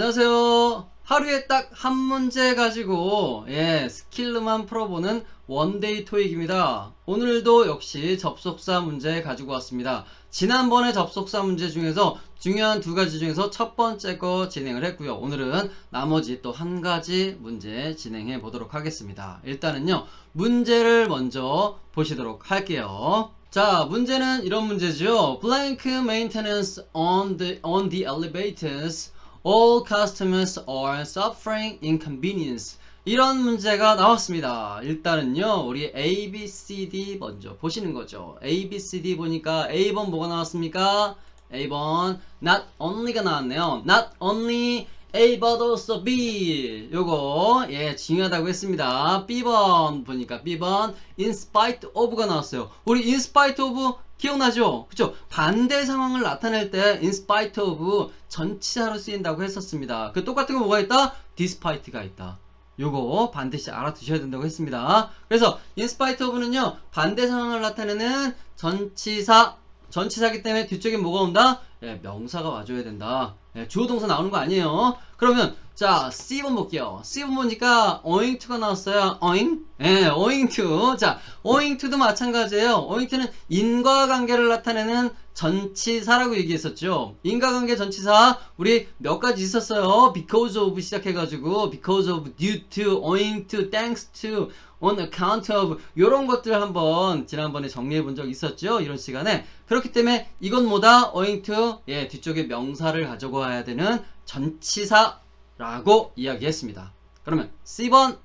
안녕하세요. 하루에 딱 한 문제 가지고 예 스킬로만 풀어보는 원데이 토익입니다. 오늘도 역시 접속사 문제 가지고 왔습니다. 지난번에 접속사 문제 중에서 중요한 두 가지 중에서 첫 번째 거 진행을 했고요. 오늘은 나머지 또 한 가지 문제 진행해 보도록 하겠습니다. 일단은요 문제를 먼저 보시도록 할게요. 자, 문제는 이런 문제죠. Blank maintenance on the on the elevators. All customers are suffering inconvenience. 이런 문제가 나왔습니다. 일단은요, 우리 A, B, C, D 먼저 보시는 거죠. A, B, C, D 보니까 A번 뭐가 나왔습니까? A번 not only가 나왔네요. Not only A but also B 요거 예 중요하다고 했습니다 B번 보니까 B번 in spite of가 나왔어요 우리 in spite of 기억나죠? 그쵸? 반대 상황을 나타낼 때 in spite of 전치사로 쓰인다고 했었습니다 그 똑같은 거 뭐가 있다? despite가 있다 요거 반드시 알아두셔야 된다고 했습니다 그래서 in spite of는요 반대 상황을 나타내는 전치사 전치사기 때문에 뒤쪽에 뭐가 온다? 예, 명사가 와줘야 된다. 예, 주어 동사 나오는 거 아니에요. 그러면 자 C번 볼게요. C번 보니까 owing to가 나왔어요. owing? 예, owing to. 자, owing to도 마찬가지예요. owing to는 인과관계를 나타내는 전치사라고 얘기했었죠. 인과관계 전치사 우리 몇 가지 있었어요. because of 시작해가지고 because of, due to, owing to, thanks to, on account of 이런 것들 한번 지난번에 정리해 본 적 있었죠. 이런 시간에 그렇기 때문에 이건 뭐다? owing to 예 뒤쪽에 명사를 가지고 와야 되는 전치사라고 이야기했습니다. 그러면 C번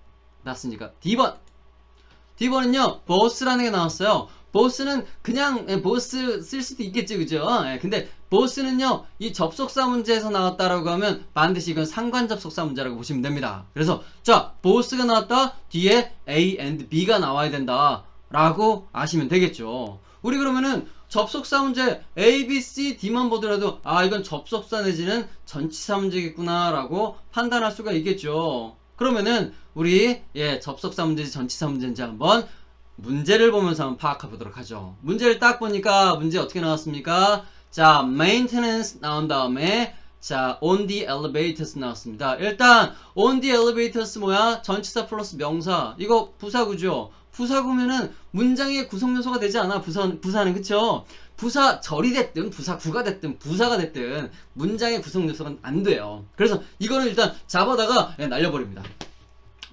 났으니까 D번 D번은요 보스라는 게 나왔어요. 보스는 그냥 예, 보스 쓸 수도 있겠죠, 그죠? 예, 근데 보스는요 이 접속사 문제에서 나왔다라고 하면 반드시 이건 상관 접속사 문제라고 보시면 됩니다. 그래서 자 보스가 나왔다 뒤에 A and B가 나와야 된다라고 아시면 되겠죠. 우리 그러면은 접속사 문제 A, B, C, D만 보더라도 아 이건 접속사 내지는 전치사 문제겠구나라고 판단할 수가 있겠죠. 그러면은 우리 예 접속사 문제인지 전치사 문제인지 한번 문제를 보면서 한번 파악해 보도록 하죠. 문제를 딱 보니까 문제 어떻게 나왔습니까? 자, maintenance 나온 다음에 자, on the elevators 나왔습니다. 일단 on the elevators 뭐야? 전치사 플러스 명사. 이거 부사구죠. 부사 구면은 문장의 구성 요소가 되지 않아. 부사 부사는 그쵸? 부사 절이 됐든 부사 구가 됐든 부사가 됐든 문장의 구성 요소가 안 돼요. 그래서 이거는 일단 잡아다가 예, 날려버립니다.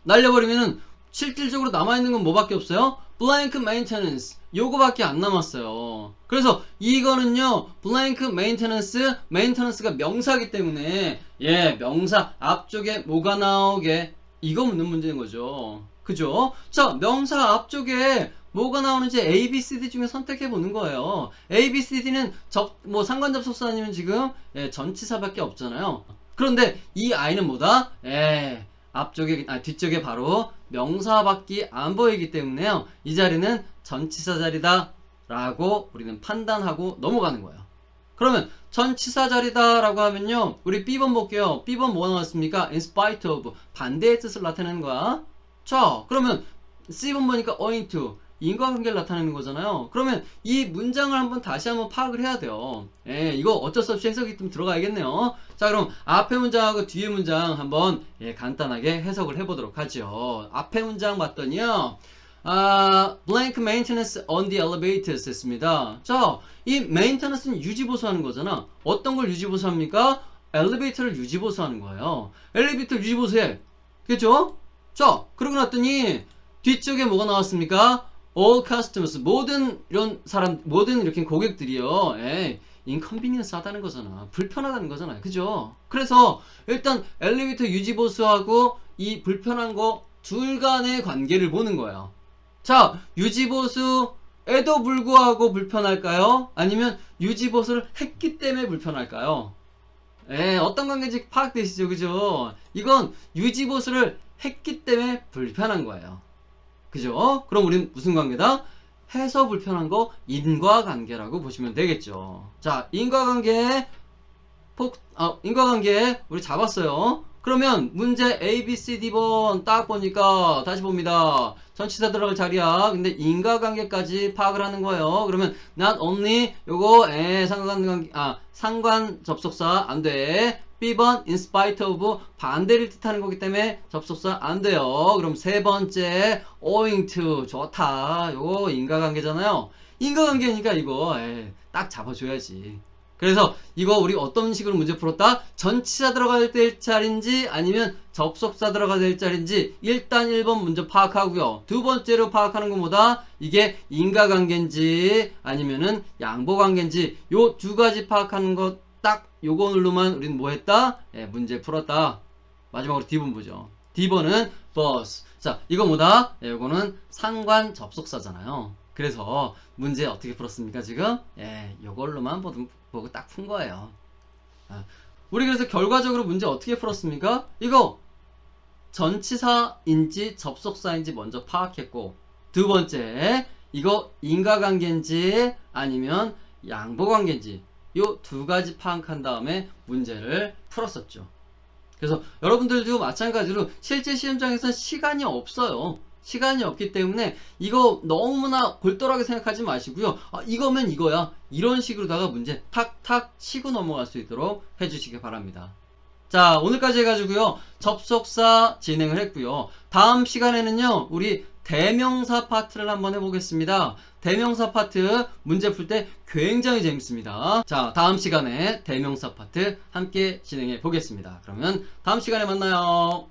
날려버리면은 실질적으로 남아있는 건 뭐밖에 없어요? blank maintenance 요거밖에 안 남았어요 그래서 이거는요 blank maintenance maintenance가 명사기 때문에 예 명사 앞쪽에 뭐가 나오게 이거 묻는 문제인 거죠 그죠? 자 명사 앞쪽에 뭐가 나오는지 A, B, C, D 중에 선택해 보는 거예요. A, B, C, D는 접, 뭐 상관 접속사 아니면 지금 예, 전치사밖에 없잖아요. 그런데 이 I는 뭐다? 예, 앞쪽에 아 뒤쪽에 바로 명사밖에 안 보이기 때문에요. 이 자리는 전치사 자리다 라고 우리는 판단하고 넘어가는 거예요. 그러면 전치사 자리다라고 하면요. 우리 B번 볼게요. B번 뭐가 나왔습니까? in spite of 반대의 뜻을 나타내는 거야. 자, 그러면 C번 보니까 to 인과관계를 나타내는 거잖아요. 그러면 이 문장을 한번 다시 한번 파악을 해야 돼요. 예, 이거 어쩔 수 없이 해석이 좀 들어가야겠네요. 자, 그럼 앞에 문장하고 뒤에 문장 한번 예, 간단하게 해석을 해보도록 하죠. 앞에 문장 봤더니요. 아, blank maintenance on the elevators 했습니다. 자, 이 maintenance는 유지보수하는 거잖아. 어떤 걸 유지보수합니까? 엘리베이터를 유지보수하는 거예요. 엘리베이터 유지보수해. 그죠? 자, 그러고 났더니 뒤쪽에 뭐가 나왔습니까? all customers 모든 이런 사람 모든 이렇게 고객들이요. 예. 인컨비니언스 하다는 거잖아. 불편하다는 거잖아요. 그죠? 그래서 일단 엘리베이터 유지 보수하고 이 불편한 거 둘 간의 관계를 보는 거예요. 자, 유지 보수에도 불구하고 불편할까요? 아니면 유지 보수를 했기 때문에 불편할까요? 예, 어떤 관계인지 파악되시죠? 그죠? 이건 유지 보수를 했기 때문에 불편한 거예요. 그죠? 그럼 우리는 무슨 관계다? 해서 불편한 거 인과관계라고 보시면 되겠죠. 자, 인과관계 폭, 아, 인과관계 우리 잡았어요. 그러면 문제 A, B, C, D번 딱 보니까 다시 봅니다. 전치사 들어갈 자리야. 근데 인과관계까지 파악을 하는 거예요. 그러면 not only 요거 에 상관 아 상관 접속사 안 돼. B번 in spite of 반대를 뜻하는 거기 때문에 접속사 안 돼요. 그럼 세 번째 owing to 좋다. 요거 인과관계잖아요. 인과관계니까 이거 에, 딱 잡아줘야지. 그래서 이거 우리 어떤 식으로 문제 풀었다? 전치사 들어갈 될 자리인지 아니면 접속사 들어가야 될 자리인지 일단 1번 문제 파악하고요. 두 번째로 파악하는 것보다 이게 인과관계인지 아니면은 양보관계인지 요 두 가지 파악하는 것 딱 요거로만 우리는 뭐 했다? 예, 문제 풀었다. 마지막으로 D번 보죠. D번은 버스. 자, 이거 뭐다? 예, 요거는 상관 접속사잖아요. 그래서 문제 어떻게 풀었습니까, 지금? 예, 요걸로만 보고, 딱 푼 거예요. 아, 우리 그래서 결과적으로 문제 어떻게 풀었습니까? 이거 전치사인지 접속사인지 먼저 파악했고, 두 번째, 이거 인과관계인지 아니면 양보관계인지 요 두 가지 파악한 다음에 문제를 풀었었죠. 그래서 여러분들도 마찬가지로 실제 시험장에서 시간이 없어요. 시간이 없기 때문에 이거 너무나 골똘하게 생각하지 마시고요. 아, 이거면 이거야. 이런 식으로다가 문제 탁탁 치고 넘어갈 수 있도록 해주시기 바랍니다. 자, 오늘까지 해가지고요. 접속사 진행을 했고요. 다음 시간에는요, 우리 대명사 파트를 한번 해보겠습니다. 대명사 파트 문제 풀 때 굉장히 재밌습니다. 자, 다음 시간에 대명사 파트 함께 진행해 보겠습니다. 그러면 다음 시간에 만나요.